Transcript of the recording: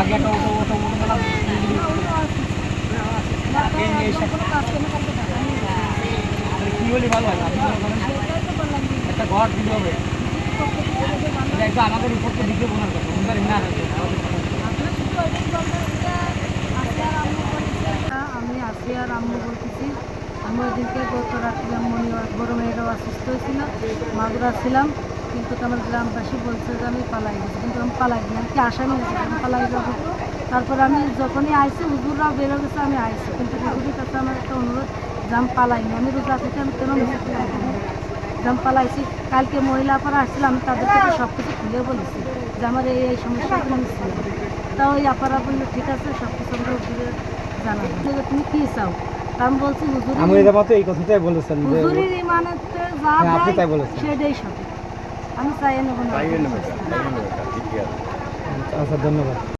আগে একটা auto auto কি বলি ভালো হয় একটা ঘর দিতে হবে আমাদের উপর তো দিতে বোনার কথা ওনার না আমি আসি আর আম্মু বলতেছি। আমরা দিনকে গত রাত্রে মনে বড় মেয়েরাও অসুস্থ হয়েছিলাম মাগুরা ছিলাম কিন্তু আমার গ্রামবাসী বলছে যে আমি পালাই গেছি কিন্তু আমি পালাই আমি কি আসামি আছি আমি পালাই যাব? তারপর আমি যখনই আইসি হুজুররাও বেরো গেছে আমি আইসি কিন্তু হুজুরের কাছে আমার একটা অনুরোধ যে আমি পালাইনি আমি রোজা থেকে আমি কেন যেমন পালাইছি কালকে মহিলা আপারা আসছিল আমি তাদেরকে সব কিছু খুলে বলেছি যে আমার এই এই সমস্যা আমি ছিল তা ওই আপারা বলল ঠিক আছে সব কিছু আমরা হুজুরে জানাব। তুমি কী চাও? আমি বলছি হুজুরি এই কথাটাই বলেছেন হুজুরির ইমানেতে যা হ্যাঁ। সেটাই সঠিক। আমি চাই নেব না। আচ্ছা ধন্যবাদ।